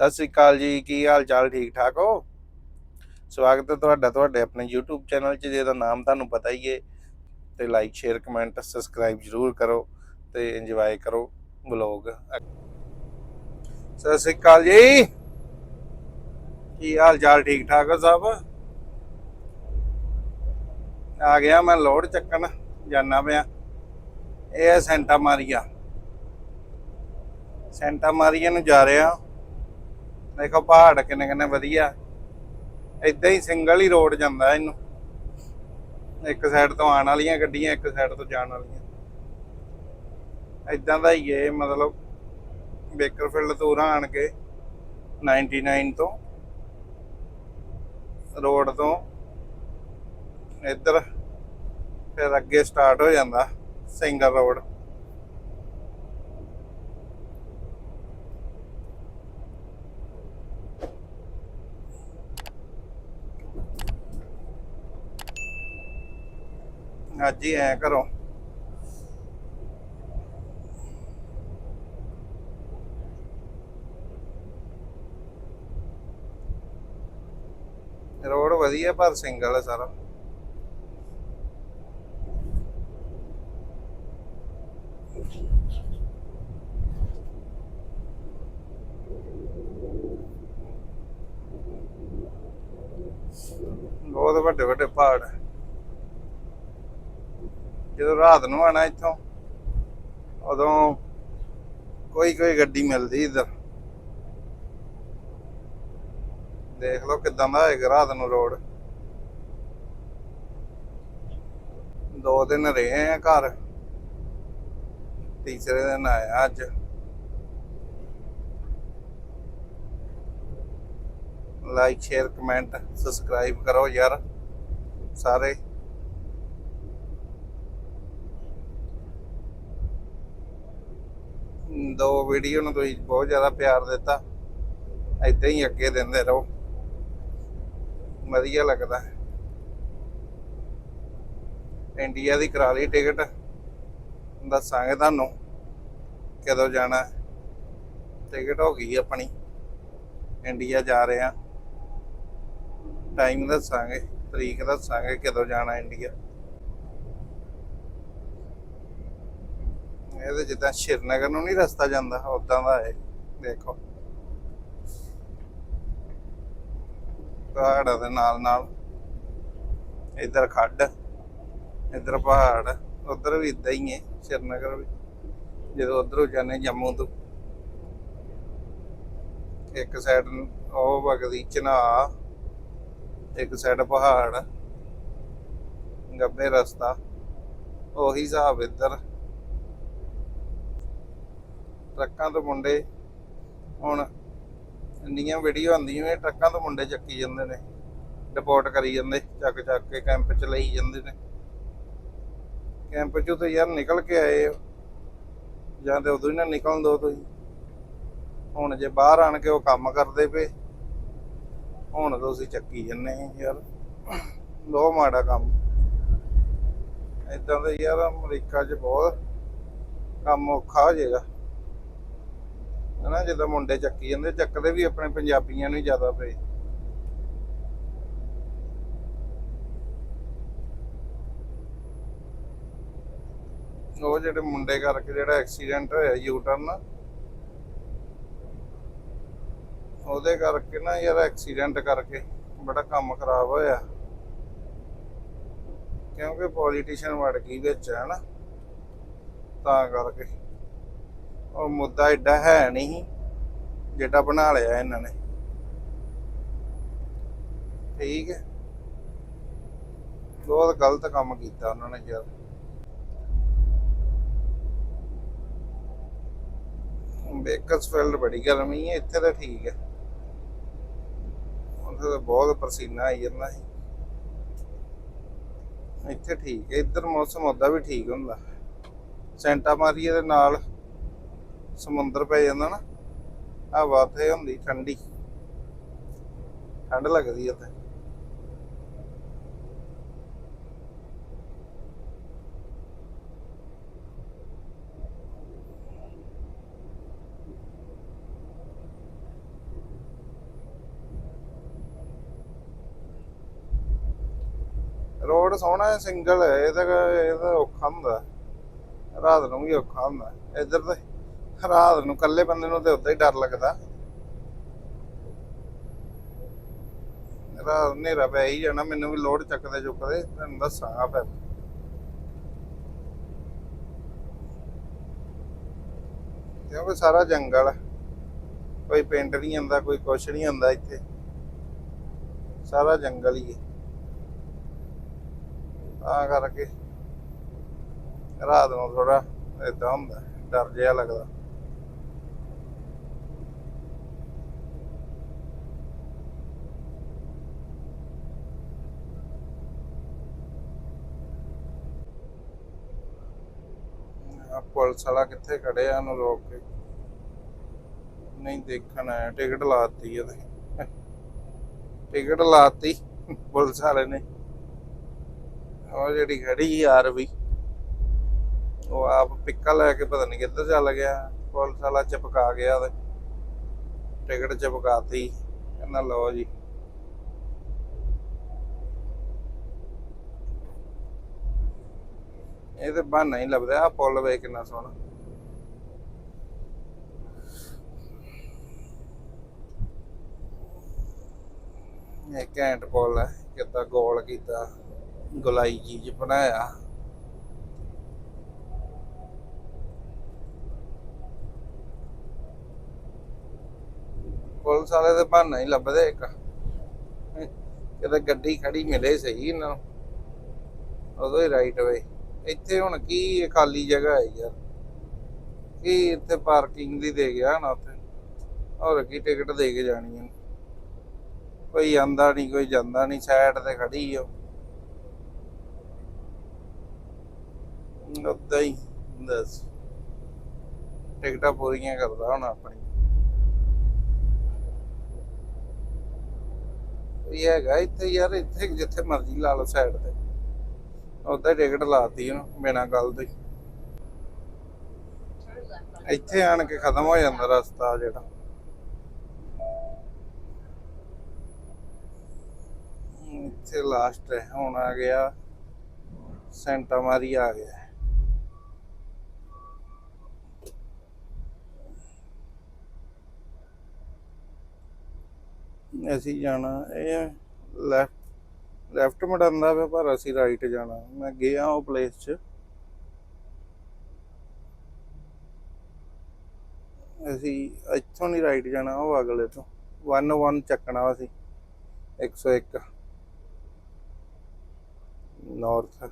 ਸਤਿ ਸ੍ਰੀ ਅਕਾਲ ਜੀ, ਕੀ ਹਾਲ ਚਾਲ, ਠੀਕ ਠਾਕ ਹੋ? ਸਵਾਗਤ ਹੈ ਤੁਹਾਡਾ ਤੁਹਾਡੇ ਆਪਣੇ YouTube ਚੈਨਲ 'ਚ, ਜਿਹਦਾ ਨਾਮ ਤੁਹਾਨੂੰ ਪਤਾ ਹੀ ਹੈ ਤੇ ਲਾਈਕ ਸ਼ੇਅਰ ਕਮੈਂਟ ਸਬਸਕ੍ਰਾਈਬ ਜਰੂਰ ਕਰੋ ਤੇ ਇੰਜੋਏ ਕਰੋ ਵਲੌਗ ਸਤਿ ਸ੍ਰੀ ਅਕਾਲ ਜੀ। ਕੀ ਹਾਲ ਚਾਲ, ਠੀਕ ਠਾਕ ਹੋ ਸਭ? ਆ ਗਿਆ ਮੈਂ ਲੋਡ ਚੱਕਣ ਜਾਣਾ ਪਿਆ। ਇਹ ਹੈ ਸੈਂਟਾ ਮਾਰੀਆ। ਸੈਂਟਾ ਮਾਰੀਆ ਨੂੰ ਜਾ ਰਿਹਾ। ਦੇਖੋ ਪਹਾੜ ਕਿੰਨੇ ਕਿੰਨੇ ਵਧੀਆ। ਇਦਾਂ ਹੀ ਸਿੰਗਲ ਹੀ ਰੋਡ ਜਾਂਦਾ ਇਹਨੂੰ। ਇੱਕ ਸਾਈਡ ਤੋਂ ਆਉਣ ਵਾਲੀਆਂ ਗੱਡੀਆਂ, ਇੱਕ ਸਾਈਡ ਤੋਂ ਜਾਣ ਵਾਲੀਆਂ। ਇਦਾਂ ਦਾ ਹੀ ਇਹ ਮਤਲਬ। ਬੇਕਰਫੀਲਡ ਤੋਂ ਉਰਾਂ ਆਣ ਕੇ 99 ਤੋਂ ਰੋਡ ਤੋਂ ਇੱਧਰ ਫਿਰ ਅੱਗੇ ਸਟਾਰਟ ਹੋ ਜਾਂਦਾ ਸਿੰਗਲ ਰੋਡ ਅੱਜ ਹੀ ਐ ਘਰੋਂ। ਰੋਡ ਵਧੀਆ, ਪਰ ਸਿੰਗਲ ਹੈ ਸਾਰਾ। ਬਹੁਤ ਵੱਡੇ ਵੱਡੇ ਪਹਾੜ ਹੈ ਜਦੋਂ ਰਾਤ ਨੂੰ ਆਣਾ ਇੱਥੋਂ, ਉਦੋਂ ਕੋਈ ਕੋਈ ਗੱਡੀ ਮਿਲਦੀ ਇੱਧਰ। ਦੇਖ ਲਓ ਕਿਦਾਂ ਦਾ ਹੋਏਗਾ ਰਾਤ ਨੂੰ ਰੋਡ। ਦੋ ਦਿਨ ਰਹੇ ਆ ਘਰ। ਤੀਸਰੇ ਦਿਨ ਆਇਆ ਅੱਜ। ਲਾਈਕ ਸ਼ੇਅਰ ਕਮੈਂਟ ਸਬਸਕ੍ਰਾਈਬ ਕਰੋ ਯਾਰ ਸਾਰੇ। ਦੋ ਵੀਡੀਓ ਨੂੰ ਤੁਸੀਂ ਬਹੁਤ ਜ਼ਿਆਦਾ ਪਿਆਰ ਦਿੱਤਾ। ਏਦਾਂ ਹੀ ਅੱਗੇ ਦਿੰਦੇ ਰਹੋ। ਵਧੀਆ ਲੱਗਦਾ। ਇੰਡੀਆ ਦੀ ਕਰਾ ਲਈ ਟਿਕਟ ਦੱਸਾਂਗੇ ਤੁਹਾਨੂੰ ਕਦੋਂ ਜਾਣਾ। ਟਿਕਟ ਹੋ ਗਈ ਆਪਣੀ। ਇੰਡੀਆ ਜਾ ਰਹੇ ਆ ਟਾਈਮ ਦੱਸਾਂਗੇ, ਤਰੀਕ ਦੱਸਾਂਗੇ ਕਦੋਂ ਜਾਣਾ ਇੰਡੀਆ ਇਹ ਤਾਂ ਜਿੱਦਾਂ ਸ਼੍ਰੀਨਗਰ ਨੂੰ ਨਹੀਂ ਰਸਤਾ ਜਾਂਦਾ ਉਦਾਂ ਦਾ ਹੈ ਦੇਖੋ। ਪਹਾੜਾਂ ਦੇ ਨਾਲ ਨਾਲ, ਇੱਧਰ ਖੱਡ, ਇੱਧਰ ਪਹਾੜ, ਉਧਰ ਵੀ ਇਦਾਂ ਹੀ ਹੈ, ਸ਼੍ਰੀਨਗਰ ਵੀ। ਜਦੋਂ ਉਧਰੋਂ ਜਾਂਦੇ ਜੰਮੂ ਤੋਂ, ਇੱਕ ਸਾਈਡ ਉਹ ਵਗਦੀ ਚਨਾ ਇੱਕ ਸਾਈਡ ਪਹਾੜ, ਗੱਬੇ ਰਸਤਾ, ਉਹੀ ਹਿਸਾਬ ਇੱਧਰ। ਟਰੱਕਾਂ ਤੋਂ ਮੁੰਡੇ ਹੁਣ ਇੰਨੀਆਂ ਵੀਡੀਓ ਆਉਂਦੀਆਂ ਨੇ ਟਰੱਕਾਂ ਤੋਂ ਮੁੰਡੇ ਚੱਕੀ ਜਾਂਦੇ ਨੇ ਰਿਪੋਰਟ ਕਰੀ ਜਾਂਦੇ, ਚੱਕ ਚੱਕ ਕੇ ਕੈਂਪ ਚ ਲਈ ਜਾਂਦੇ ਨੇ। ਕੈਂਪ ਚੋਂ ਤਾਂ ਯਾਰ ਨਿਕਲ ਕੇ ਆਏ ਜਾਂ ਤੇ ਉਦੋਂ ਹੀ ਨਾ ਨਿਕਲਣ ਦੋ ਤੁਸੀਂ। ਹੁਣ ਜੇ ਬਾਹਰ ਆਣ ਕੇ ਉਹ ਕੰਮ ਕਰਦੇ ਪਏ, ਹੁਣ ਤੁਸੀਂ ਚੱਕੀ ਜੰਨੇ ਯਾਰ। ਬਹੁਤ ਮਾੜਾ ਕੰਮ। ਇਦਾਂ ਦਾ ਯਾਰ ਅਮਰੀਕਾ 'ਚ ਬਹੁਤ ਕੰਮ ਔਖਾ ਹੋ ਜਾਏਗਾ। ਹਨਾ, ਜਿੱਦਾਂ ਮੁੰਡੇ ਚੱਕੀ ਜਾਂਦੇ, ਚੱਕਦੇ ਵੀ ਆਪਣੇ ਪੰਜਾਬੀਆਂ ਨੂੰ ਜ਼ਿਆਦਾ ਪਏ। ਉਹ ਜਿਹੜੇ ਮੁੰਡੇ ਕਰਕੇ ਜਿਹੜਾ ਐਕਸੀਡੈਂਟ ਹੋਇਆ ਯੂ ਟਰਨ ਉਹਦੇ ਕਰਕੇ ਨਾ ਯਾਰ ਐਕਸੀਡੈਂਟ ਕਰਕੇ ਬੜਾ ਕੰਮ ਖਰਾਬ ਹੋਇਆ। ਕਿਉਂਕਿ ਪੋਲੀਟੀਸ਼ੀਅਨ ਵੜ ਗਈ ਵਿੱਚ ਹੈ ਨਾ ਤਾਂ ਕਰਕੇ। ਉਹ ਮੁੱਦਾ ਐਡਾ ਹੈ ਨਹੀਂ ਜਿਹੜਾ ਬਣਾ ਲਿਆ ਇਹਨਾਂ ਨੇ। ਠੀਕ ਹੈ। ਬਹੁਤ ਗਲਤ ਕੰਮ ਕੀਤਾ ਉਹਨਾਂ ਨੇ ਯਾਰ। ਬੇਕਰਸਫੀਲਡ ਬੜੀ ਗਰਮੀ ਹੈ, ਇੱਥੇ ਤਾਂ ਠੀਕ ਹੈ। ਉੱਥੇ ਤਾਂ ਬਹੁਤ ਪਸੀਨਾ ਆਈ ਜਾਂਦਾ ਸੀ। ਇੱਥੇ ਠੀਕ ਹੈ, ਇੱਧਰ ਮੌਸਮ ਉਦਾਂ ਵੀ ਠੀਕ ਹੁੰਦਾ। ਸੈਂਟਾ ਮਾਰੀਏ ਦੇ ਨਾਲ ਸਮੁੰਦਰ ਪੈ ਜਾਂਦਾ ਨਾ ਹਵਾ ਤੇ ਹੁੰਦੀ ਠੰਡੀ। ਠੰਡ ਲੱਗਦੀ ਆ ਤੇ ਰੋਡ ਸੋਹਣਾ ਸਿੰਗਲ ਇਹਦਾ ਇਹਦਾ ਔਖਾ ਹੁੰਦਾ। ਰਾਤ ਨੂੰ ਵੀ ਔਖਾ ਹੁੰਦਾ। ਇੱਧਰ ਤੇ ਰਾਤ ਨੂੰ ਇਕੱਲੇ ਬੰਦੇ ਨੂੰ ਤੇ ਉਦਾਂ ਹੀ ਡਰ ਲੱਗਦਾ। ਰਾਤ ਹਨੇਰਾ ਪੈ ਹੀ ਜਾਣਾ, ਮੈਨੂੰ ਵੀ ਲੋਡ ਚੱਕਦੇ ਚੁੱਕਦੇ ਤੁਹਾਨੂੰ ਦੱਸਾਂਗਾ ਫਿਰ ਕਿਉਂਕਿ ਸਾਰਾ ਜੰਗਲ ਹੈ ਕੋਈ ਪਿੰਡ ਨਹੀਂ ਆਉਂਦਾ ਕੋਈ ਕੁਛ ਨਹੀਂ ਆਉਂਦਾ ਇੱਥੇ। ਸਾਰਾ ਜੰਗਲ ਹੀ ਹੈ ਤਾਂ ਕਰਕੇ ਰਾਤ ਨੂੰ ਥੋੜਾ ਏਦਾਂ ਹੁੰਦਾ, ਡਰ ਜਿਹਾ ਲੱਗਦਾ ਆ ਪੁਲਿਸ ਵਾਲਾ ਕਿੱਥੇ ਖੜਿਆ ਉਹਨੂੰ ਰੋਕ ਕੇ। ਨਹੀਂ ਦੇਖਣ ਆਇਆ, ਟਿਕਟ ਲਾਤੀ ਉਹਦੇ ਟਿਕਟ ਲਾਤੀ ਪੁਲਿਸ ਵਾਲੇ ਨੇ। ਉਹ ਜਿਹੜੀ ਖੜੀ ਯਾਰ ਵੀ ਉਹ ਆਪ ਪਿੱਕਾ ਲੈ ਕੇ ਪਤਾ ਨਹੀਂ ਕਿੱਧਰ ਚੱਲ ਗਿਆ। ਪੁਲਿਸ ਵਾਲਾ ਚਪਕਾ ਗਿਆ ਉਹਦੇ। ਟਿਕਟ ਚਪਕਾਤੀ। ਕਹਿੰਦਾ, ਲਓ ਜੀ। ਇਹ ਤੇ ਬਹਾਨਾ ਹੀ ਲੱਭਦਾ ਆ ਪੁੱਲ ਵੇ ਕਿੰਨਾ ਸੋਹਣਾ। ਇਹ ਘੈਂਟ ਪੁੱਲ ਹੈ ਕਿੱਦਾਂ ਗੋਲ ਕੀਤਾ, ਗੁਲਾਈ ਚੀਜ਼ ਬਣਾਇਆ। ਪੁਲਿਸ ਵਾਲੇ ਤੇ ਬਹਾਨਾ ਹੀ ਲੱਭਦੇ ਇੱਕ। ਕਿਤੇ ਗੱਡੀ ਖੜੀ ਮਿਲੇ ਸਹੀ ਇਹਨਾਂ ਨੂੰ, ਉਦੋਂ ਹੀ ਰਾਈਟ ਵੇ ਇੱਥੇ ਹੁਣ ਕੀ ਇਹ ਖਾਲੀ ਜਗ੍ਹਾ ਹੈ ਯਾਰ? ਕੀ ਇੱਥੇ ਪਾਰਕਿੰਗ ਦੀ ਦੇ ਗਿਆ ਨਾ ਉੱਥੇ? ਹੋਰ ਕੀ ਟਿਕਟ ਦੇ ਕੇ ਜਾਣੀ ਹੈ ਕੋਈ ਆਂਦਾ ਨਹੀਂ ਕੋਈ ਜਾਂਦਾ ਨਹੀਂ ਸਾਈਡ ਤੇ ਖੜੀ ਓ ਉਦਾਂ ਹੀ, ਦੱਸ। ਟਿਕਟਾਂ ਪੂਰੀਆਂ ਕਰਦਾ ਹੁਣ ਆਪਣੀ। ਇਹ ਹੈਗਾ ਇੱਥੇ ਯਾਰ? ਇੱਥੇ ਜਿੱਥੇ ਮਰਜ਼ੀ ਲਾ ਲਓ ਸਾਈਡ ਤੇ। ਉਦਾਂ ਟਿਕਟ ਲਾਤੀ ਉਹਨੂੰ ਬਿਨਾਂ ਗੱਲ ਦੇ। ਇੱਥੇ ਆਣ ਕੇ ਖਤਮ ਹੋ ਜਾਂਦਾ ਰਸਤਾ ਜਿਹੜਾ। ਇੱਥੇ ਲਾਸਟ ਹੈ, ਹੁਣ ਆ ਗਿਆ, ਸੈਂਟਾ ਮਾਰੀ ਆ ਗਿਆ। ਅਸੀਂ ਜਾਣਾ ਇਹ ਲੈਫਟ ਲੈਫਟ ਮੜਾਂਦਾ ਪਿਆ ਪਰ ਅਸੀਂ ਰਾਈਟ ਜਾਣਾ। ਮੈਂ ਗਿਆ ਉਹ ਪਲੇਸ 'ਚ। ਅਸੀਂ ਇੱਥੋਂ ਨਹੀਂ ਰਾਈਟ ਜਾਣਾ, ਉਹ ਅਗਲੇ ਤੋਂ। 101 ਚੱਕਣਾ ਵਾ ਅਸੀਂ 101 ਨਾਰਥ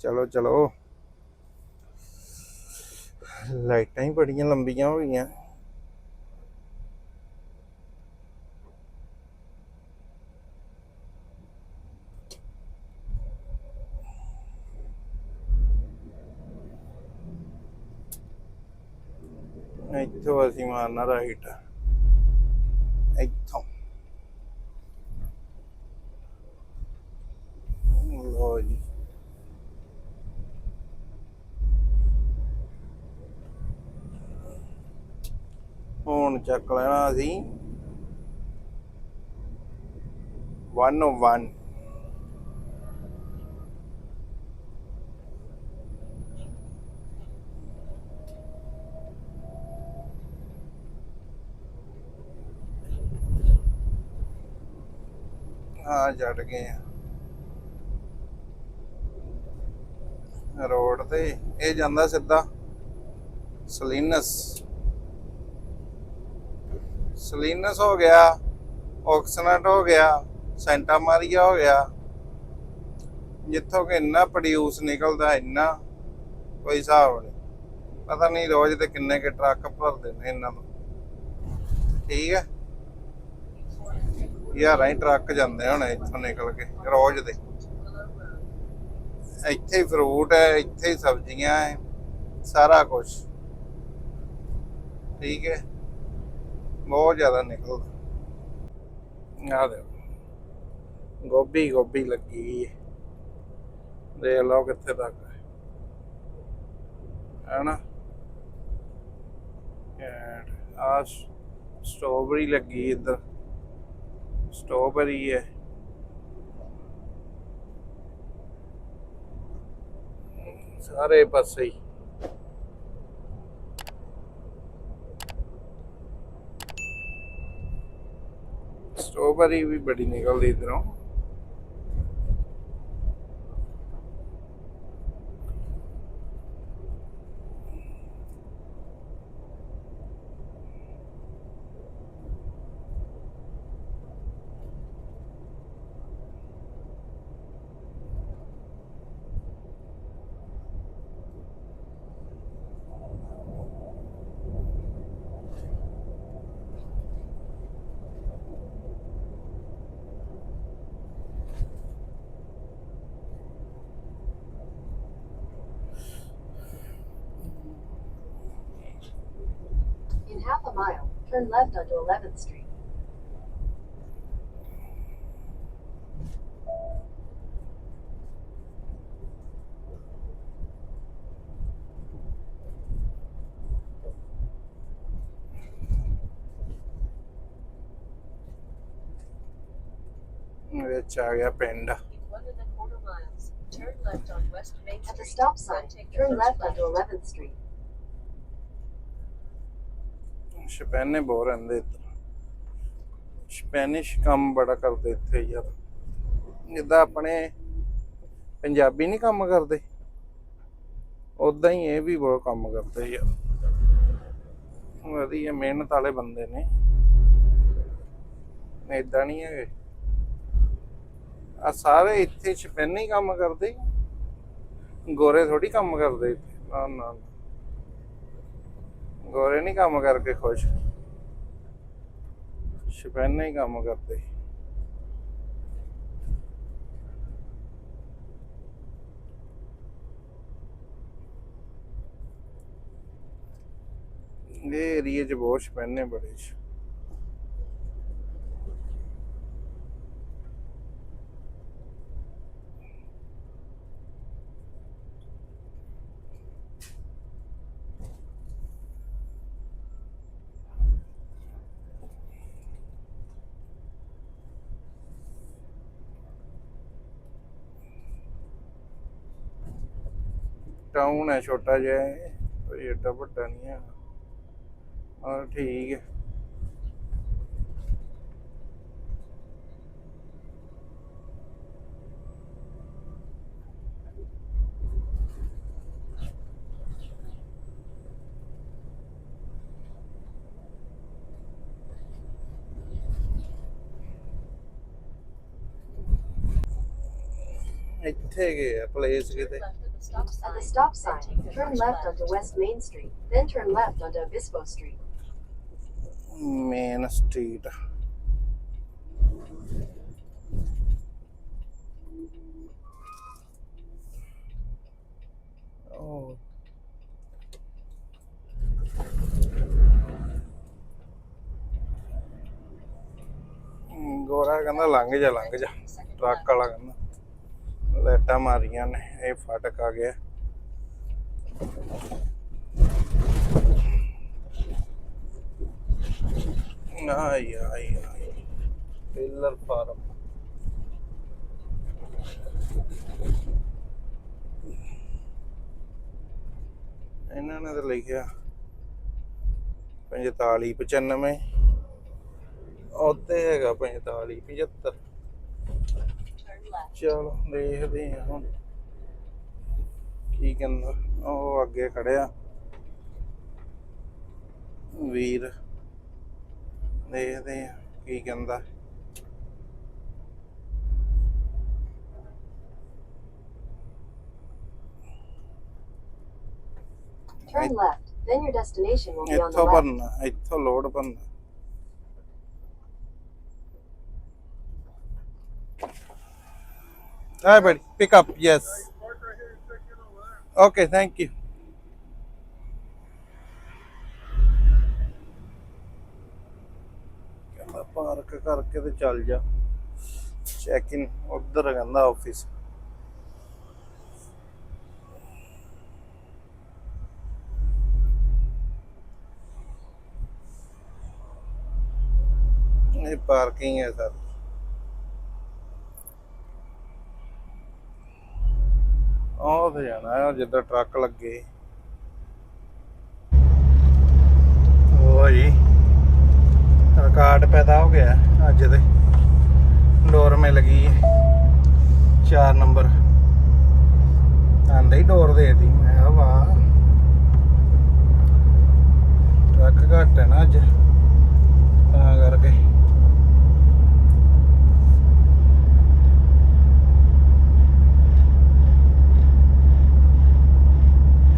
ਚਲੋ ਚਲੋ। ਲਾਈਟਾਂ ਹੀ ਬੜੀਆਂ ਲੰਬੀਆਂ ਹੋ ਗਈਆਂ। ਇੱਥੋਂ ਅਸੀਂ ਮਾਰਨਾ ਰਾਈਟ ਇੱਥੋਂ ਲੋ ਜੀ ਹੁਣ ਚੱਕ ਲੈਣਾ ਅਸੀਂ। 101 ਹਾਂ ਜੜ ਗਏ ਆ। ਰੋਡ ਤੇ, ਇਹ ਜਾਂਦਾ ਸਿੱਧਾ। ਸਲੀਨਸ ਸਲੀਨਸ ਹੋ ਗਿਆ ਆਕਸਨਟ ਹੋ ਗਿਆ, ਸੈਂਟਾ ਮਾਰੀਆ ਹੋ ਗਿਆ। ਜਿੱਥੋਂ ਕਿ ਇੰਨਾ ਪ੍ਰੋਡਿਊਸ ਨਿਕਲਦਾ, ਇੰਨਾ ਕੋਈ ਹਿਸਾਬ ਨਹੀਂ। ਪਤਾ ਨਹੀਂ ਰੋਜ਼ ਦੇ ਕਿੰਨੇ ਕੇ ਟਰੱਕ ਭਰਦੇ ਨੇ ਇਹਨਾਂ ਨੂੰ। ਠੀਕ ਹੈ? ਯਾਰਾਂ ਹੀ ਟਰੱਕ ਜਾਂਦੇ ਹੁਣ ਇੱਥੋਂ ਨਿਕਲ ਕੇ, ਰੋਜ਼ ਦੇ। ਇੱਥੇ ਹੀ ਫਰੂਟ ਹੈ, ਇੱਥੇ ਹੀ ਸਬਜ਼ੀਆਂ ਹੈ, ਸਾਰਾ ਕੁਝ ਠੀਕ ਹੈ? ਬਹੁਤ ਜ਼ਿਆਦਾ ਨਿਕਲਦਾ। ਆ ਦੇ ਗੋਭੀ ਗੋਭੀ ਲੱਗੀ ਹੈ। ਦੇਖ ਲਓ ਕਿੱਥੇ ਤੱਕ ਹੈ। ਨਾ ਐਂਡ ਆ ਸਟ੍ਰਾਬੇਰੀ ਲੱਗੀ ਇੱਧਰ। ਸਟ੍ਰਾਬੇਰੀ ਹੈ। ਸਾਰੇ ਪਾਸੇ ਹੀ। ਵਾਰੀ ਵੀ ਬੜੀ ਨਿਕਲਦੀ ਇਧਰੋਂ। turn left onto 11th Street. Vicharya Penda. One. Turn left on West Main Street. At the stop sign, turn left onto 11th Street. ਸ਼ਪੈਨੇ ਬਹੁਤ ਰਹਿੰਦੇ ਇੱਧਰ। ਸਪੈਨਿਸ਼ ਕੰਮ ਬੜਾ ਕਰਦੇ ਇੱਥੇ ਯਾਰ। ਜਿੱਦਾਂ ਆਪਣੇ ਪੰਜਾਬੀ ਨਹੀਂ ਕੰਮ ਕਰਦੇ ਉਦਾਂ ਹੀ ਇਹ ਵੀ ਬਹੁਤ ਕੰਮ ਕਰਦੇ ਯਾਰ। ਵਧੀਆ, ਮਿਹਨਤ ਵਾਲੇ ਬੰਦੇ ਨੇ। ਇਦਾਂ ਨਹੀਂ ਹੈਗੇ। ਆ ਸਾਰੇ ਇੱਥੇ ਸ਼ਪੈਨੀ ਕੰਮ ਕਰਦੇ। ਗੋਰੇ ਥੋੜੀ ਕੰਮ ਕਰਦੇ ਇੱਥੇ। ਨਾ ਨਾ। ਗੋਰੇ ਨਹੀਂ ਕੰਮ ਕਰਕੇ ਖੁਸ਼। ਸ਼ਪੈਨੇ ਹੀ ਕੰਮ ਕਰਦੇ। ਇਹ ਏਰੀਏ 'ਚ ਬਹੁਤ ਸ਼ਪੈਨੇ ਬੜੇ। ਟਾਊਨ ਹੈ ਛੋਟਾ ਜਿਹਾ ਇਹ, ਕੋਈ ਏਡਾ ਵੱਡਾ ਨਹੀਂ ਹੈ ਹਾਂ ਠੀਕ ਹੈ। ਇੱਥੇ ਗਏ ਆ ਪਲੇਸ ਕਿਤੇ? Left at the At the stop stop sign. then sign, take the turn first left onto West Main Street. Then turn left onto Obispo Street. Main street ਉਹ ਹਮ, ਗੋਰਾ ਕਹਿੰਦਾ ਲੰਘ ਜਾ ਲੰਘ ਜਾ ਟਰੱਕ ਵਾਲਾ ਕਹਿੰਦਾ ਲਾਈਟਾਂ ਮਾਰੀਆਂ ਨੇ ਇਹ ਫਟਕ ਆ ਗਿਆ। ਆਈ ਆਈ ਆਈ। ਟੇਲਰ ਫਾਰਮ ਇਹਨਾਂ ਨੇ ਤਾਂ ਲਿਖਿਆ 45 95 ਉੱਤੇ ਹੈਗਾ 45 75 Turn left. ਚਲੋ ਦੇਖਦੇ ਹਾਂ ਹੁਣ ਕੀ ਕਹਿੰਦਾ ਉਹ ਅੱਗੇ ਖੜਿਆ ਵੀਰ ਦੇਖਦੇ ਹਾਂ ਕੀ ਕਹਿੰਦਾ Turn left. Then your destination will be on the ਇੱਥੋਂ. ਭਰਨਾ ਇੱਥੋਂ ਲੋਡ ਭਰਨਾ Hi, buddy. Pick up. Yes. Okay, thank you. ਕਹਿੰਦਾ ਪਾਰਕ ਕਰਕੇ ਤੇ ਚੱਲ ਜਾ ਚੈੱਕ ਇਨ ਉਧਰ ਕਹਿੰਦਾ ਆਫਿਸ ਇਹ ਪਾਰਕਿੰਗ ਹੈ ਸਰ ਉਹ ਤੇ ਜਾਣਾ ਹੈ ਜਿੱਦਾਂ ਟਰੱਕ ਲੱਗੇ। ਉਹ ਜੀ ਰਿਕਾਰਡ ਪੈਦਾ ਹੋ ਗਿਆ ਅੱਜ ਦੇ। ਡੋਰ ਮਿਲ ਗਈ ਹੈ 4 ਨੰਬਰ। ਆਂਦੇ ਹੀ ਡੋਰ ਦੇਤੀ ਮੈਂ ਕਿਹਾ, ਵਾਹ। ਟਰੱਕ ਘੱਟ ਹੈ ਨਾ ਅੱਜ। ਤਾਂ ਕਰਕੇ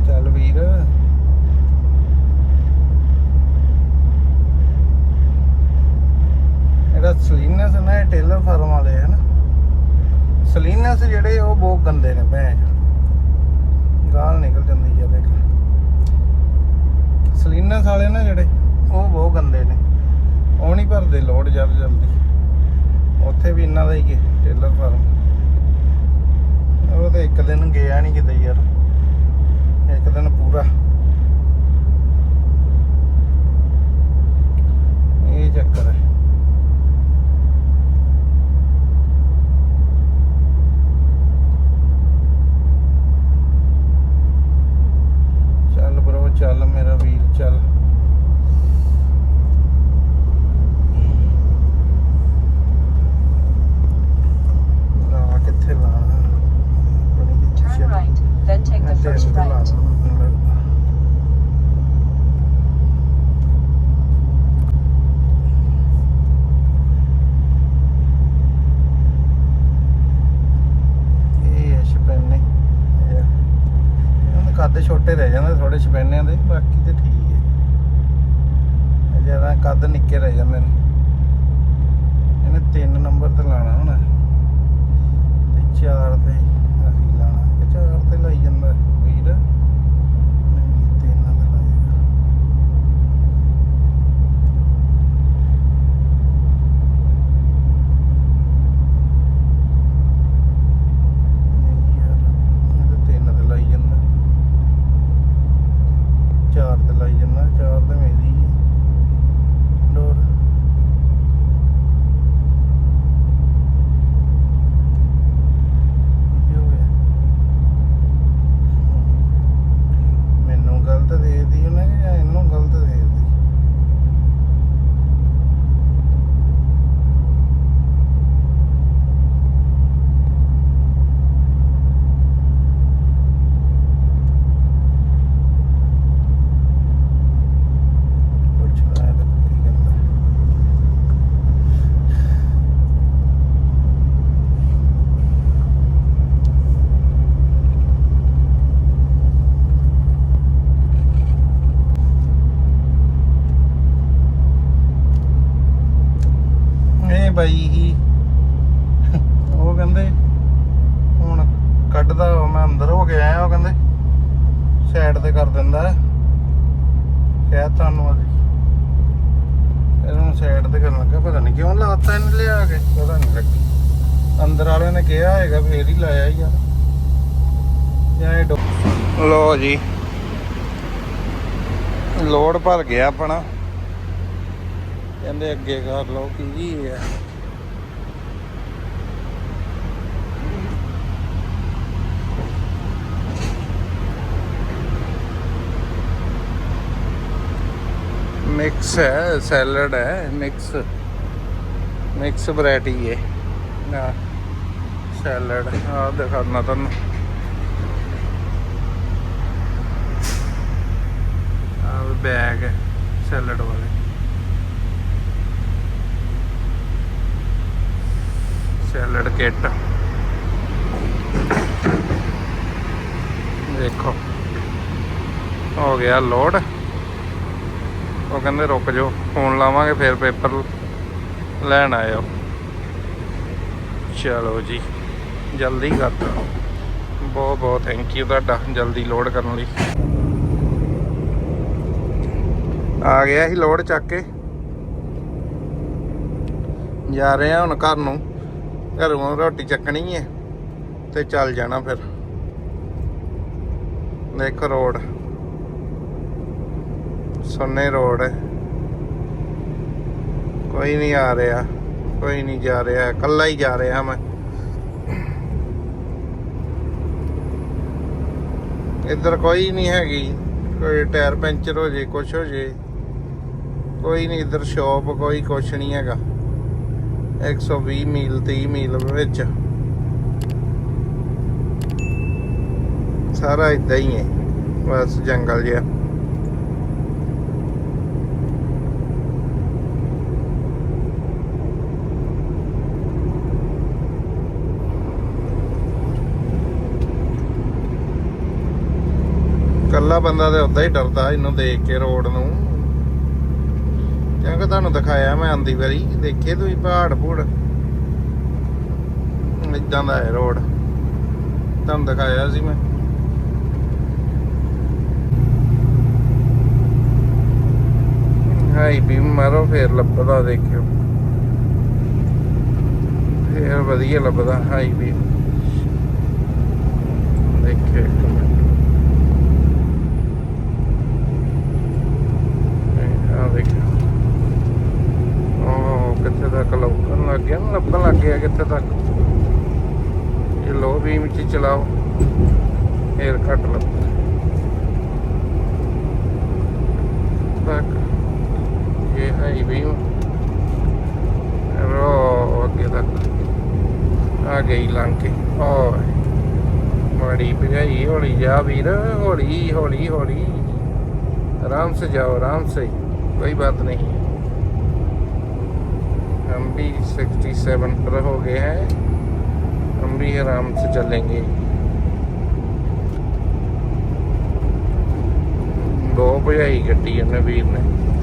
ਚੱਲ ਵੀਰ ਇਹਦਾ ਸਲੀਨਸ ਨਾ ਇਹ ਟੇਲਰ ਫਾਰਮ ਵਾਲੇ ਹਨ ਸਲੀਨਸ ਜਿਹੜੇ ਉਹ ਬਹੁਤ ਗੰਦੇ ਨੇ ਭੈਣ। ਗਾਲ ਨਿਕਲ ਜਾਂਦੀ ਆ ਦੇਖ। ਸਲੀਨਸ ਵਾਲੇ ਨਾ ਜਿਹੜੇ, ਉਹ ਬਹੁਤ ਗੰਦੇ ਨੇ। ਉਹ ਨਹੀਂ ਭਰਦੇ ਲੋਡ ਜਲ ਜਲਦੀ। ਉੱਥੇ ਵੀ ਇਹਨਾਂ ਦਾ ਹੀ ਟੇਲਰ ਫਾਰਮ ਉਹ ਤੇ ਇੱਕ ਦਿਨ ਗਿਆ ਨਹੀਂ ਕਿਤੇ ਯਾਰ। ਇੱਕ ਦਿਨ ਪੂਰਾ। ਇਹ ਚੱਕਰ ਹੈ। ਚੱਲ ਬ్రో ਚੱਲ ਮੇਰਾ ਵੀਰ ਚੱਲ ਲਾ ਕਿੱਥੇ ਲਾਣਾ ਬੜੀ ਜਿਹੀ Turn ਚੱਲ- right, then take the ਮੈਂ first ਤੇਰੇ ਤੇ ਲਾ right. ਦੇਣਾ। ਇਹ ਹੈ ਸ਼ਪੈਨੇ ਇਹ ਇਹਨਾਂ ਦੇ ਕੱਦ ਛੋਟੇ ਰਹਿ ਜਾਂਦੇ ਦੇ ਬਾਕੀ ਤੇ ਠੀਕ ਹੈ ਜ਼ਿਆਦਾ ਕੱਦ ਨਿੱਕੇ ਰਹਿ ਜਾਂਦੇ ਨੇ ਇਹਨੇ 3 ਨੰਬਰ ਤੇ ਲਾਣਾ ਹੁਣ ਤੇ 4 ਤੇ ਅਸੀਂ ਲਾਣਾ ਕਿ 4 ਤੇ ਲਾਈ ਜਾਂਦਾ ਵੀਰ ਨਹੀਂ 3 ਤੇ ਲਾਏਗਾ ਨਹੀਂ ਯਾਰ ਇਹ ਤਾਂ ਤਿੰਨ ਤੇ ਲਾਈ ਜਾਂਦਾ ਚਾਰ ਤੇ ਲਾਈ ਜਾਂਦਾ ਚਾਰ ਤੇ ਮੇਰੀ ਹੈ ਡੋਰ ਕੀ ਹੋ ਗਿਆ ਮੈਨੂੰ ਗਲਤ ਦੇ ਦਿੱਤੀ ਉਹਨੇ ਕਿ ਜਾਂ ਇਹਨੂੰ ਗਲਤ ਦੇ ਦਿੱਤੀ ਪੁੱਛਣਾ ਹੈ ਤਾਂ ਕੀ ਕਹਿੰਦਾ ਇਹ ਬਾਈ ਹੀ ਉਹ ਕਹਿੰਦੇ ਹੁਣ ਕੱਢਦਾ ਵਾ, ਮੈਂ ਅੰਦਰ ਹੋ ਕੇ ਆਇਆ ਉਹ ਕਹਿੰਦੇ ਸਾਈਡ ਤੇ ਕਰ ਦਿੰਦਾ ਹੈ ਕਹਿ ਤੁਹਾਨੂੰ ਅਸੀਂ ਇਹਨੂੰ ਸਾਈਡ ਤੇ ਕਰਨ ਲੱਗਾ ਪਤਾ ਨਹੀਂ ਕਿਉਂ ਲਾਤਾ ਇਹਨੇ ਲਿਆ ਕੇ ਪਤਾ ਨਹੀਂ ਲੱਗੀ ਅੰਦਰ ਵਾਲਿਆਂ ਨੇ ਕਿਹਾ ਹੈਗਾ ਫੇਰ ਹੀ ਲਾਇਆ ਯਾਰ ਜਾਂ ਲੋ ਜੀ। ਲੋਡ ਭਰ ਗਿਆ ਆਪਣਾ। ਕਹਿੰਦੇ ਅੱਗੇ ਕਰ ਲਓ ਕੀ ਕੀ ਮਿਕਸ ਹੈ ਸੈਲਡ ਹੈ ਮਿਕਸ ਮਿਕਸ ਵੈਰਾਈਟੀ ਹੈ। ਨਾ ਸੈਲਡ ਆ ਦਿਖਾਣਾ ਤੁਹਾਨੂੰ। ਆ ਬੈਗ ਹੈ ਸੈਲਡ ਵਾਲੇ। ਸੈਲਡ ਕਿੱਟ ਦੇਖੋ, ਹੋ ਗਿਆ ਲੋਡ ਉਹ ਕਹਿੰਦੇ ਰੁਕ ਜਾਓ ਫੋਨ ਲਾਵਾਂਗੇ, ਫਿਰ ਪੇਪਰ ਲੈਣ ਆਇਓ। ਚਲੋ ਜੀ, ਜਲਦੀ ਕਰ ਦਿਓ ਬਹੁਤ ਬਹੁਤ ਥੈਂਕ ਯੂ ਤੁਹਾਡਾ, ਜਲਦੀ ਲੋਡ ਕਰਨ ਲਈ। ਆ ਗਿਆ ਸੀ ਲੋਡ ਚੱਕ ਕੇ। ਜਾ ਰਹੇ ਆ ਹੁਣ ਘਰ ਨੂੰ। ਘਰੋਂ ਰੋਟੀ ਚੱਕਣੀ ਹੈ ਤੇ ਚੱਲ ਜਾਣਾ ਫਿਰ। ਦੇਖੋ ਰੋਡ। ਸੋਨੇ ਰੋਡ ਹੈ। ਕੋਈ ਨਹੀਂ ਆ ਰਿਹਾ। ਕੋਈ ਨਹੀਂ ਜਾ ਰਿਹਾ। ਇਕੱਲਾ ਹੀ ਜਾ ਰਿਹਾ ਮੈਂ। ਇੱਧਰ ਕੋਈ ਨਹੀਂ ਹੈਗੀ। ਕੋਈ ਟਾਇਰ ਪੈਂਚਰ ਹੋ ਜੇ, ਕੁਛ ਹੋ ਜੇ। ਕੋਈ ਨਹੀਂ ਇੱਧਰ ਸ਼ਾਪ ਕੋਈ ਕੁਛ ਨਹੀਂ ਹੈਗਾ। 120 ਮੀਲ 30 ਮੀਲ ਵਿੱਚ। ਸਾਰਾ ਇਦਾਂ ਹੀ ਹੈ, ਬਸ ਜੰਗਲ ਜਿਹਾ। ਕੱਲਾ ਬੰਦਾ ਤੇ ਉਦਾਂ ਹੀ ਡਰਦਾ, ਇਹਨੂੰ ਦੇਖ ਕੇ ਰੋਡ ਨੂੰ। ਕਿਉਂਕਿ ਤੁਹਾਨੂੰ ਦਿਖਾਇਆ ਮੈਂ ਆਂਦੀ ਵਾਰੀ, ਦੇਖੇ ਤੁਸੀਂ ਪਹਾੜ ਪੂੜ? ਇਦਾਂ ਦਾ ਹੈ ਰੋਡ। ਤੁਹਾਨੂੰ ਦਿਖਾਇਆ ਸੀ ਮੈਂ। ਹਾਈ ਵੀ ਮਾਰੋ ਫੇਰ ਲੱਭਦਾ ਦੇਖਿਓ। ਫੇਰ ਵਧੀਆ ਲੱਭਦਾ ਹਾਈ ਵੀ ਦੇਖਿਓ ਇੱਕ ਮਿੰਟ ਇਹ ਆ ਦੇਖਿਓ ਉਹ ਕਿੱਥੇ ਤੱਕ ਲੱਭਣ ਲੱਗ ਗਿਆ ਨਾ ਲੱਭਣ ਲੱਗ ਗਿਆ ਕਿੱਥੇ ਤੱਕ ਇਹ ਲੋ ਬੀਮ ਚ ਚਲਾਓ ਫੇਰ ਘੱਟ ਲੱਭਦਾ ਤੱਕ ਇਹ ਹੈ ਬੀਮ ਰੋ ਅੱਗੇ ਤੱਕ ਆ ਗਈ ਲੰਘ ਕੇ ਓਏ ਬੜੀ ਭਜਾਈ ਹੌਲੀ ਜਾ ਵੀਰ ਹੌਲੀ ਹੌਲੀ ਹੌਲੀ आराम से जाओ आराम से कोई बात नहीं ہم بھی سکسٹی سیون پر ہو گئے ہیں۔ ہم بھی آرام سے چلیں گے۔ دو بجے گٹی کٹی ہے نویر نے۔